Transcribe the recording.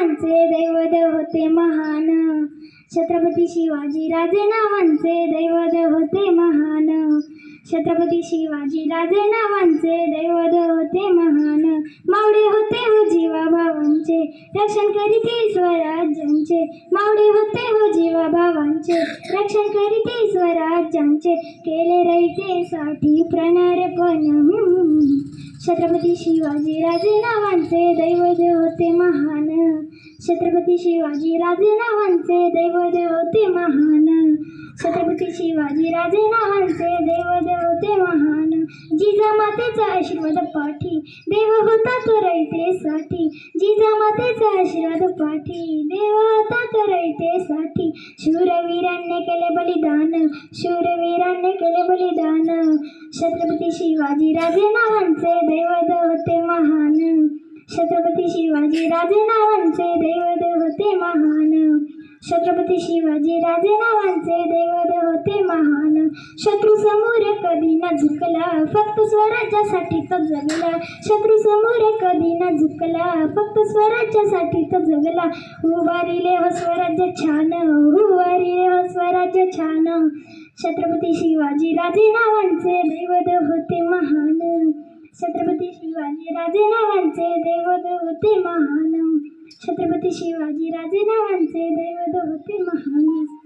नावांचे दैवत होते महान. छत्रपती शिवाजी राजे नावांचे दैवत होते महान. छत्रपती शिवाजी राजे नावांचे दैवत होते महान. मावळे होते हो जीवा भावांचे रक्षण करीते स्वराज्यांचे. मावळे होते हो जीवा भावांचे रक्षण करीते स्वराज्यांचे. केले रहिते साठी प्रणारपण छत्रपती शिवाजी राजे नावांचे दैवदेव होते महान. छत्रपती शिवाजी राजे नावांचे दैवदेव होते महान. छत्रपती शिवाजी राजे नावांचे दैवदेव होते महान. जिजामातेचा आशीर्वाद पाठी देव होता तो रयतेसाठी. जिजामातेचा आशीर्वाद पाठी देव होता तो रयतेसाठी. शूरवीरांनी केले बलिदान शूरवीरांनी केले बलिदान. छत्रपती शिवाजी राजे नावांचे दैवत होते महान. छत्रपती शिवाजी राजे नावांचे दैवत होते महान. छत्रपती शिवाजी राजे नावांचे दैवत होते महान. शत्रू समोर कधी न झुकला फक्त स्वराज्यासाठी तो जगला. शत्रू समोर कधी न झुकला फक्त स्वराज्यासाठी तो जगला. उभारिले हो स्वराज्य छान हो स्वराज्य छान छत्रपती शिवाजी राजे नावांचे दैवत होते महान. छत्रपती शिवाजी राजे नावांचे दैवत होते महान. छत्रपती शिवाजी राजे नावांचे दैवत होते महान.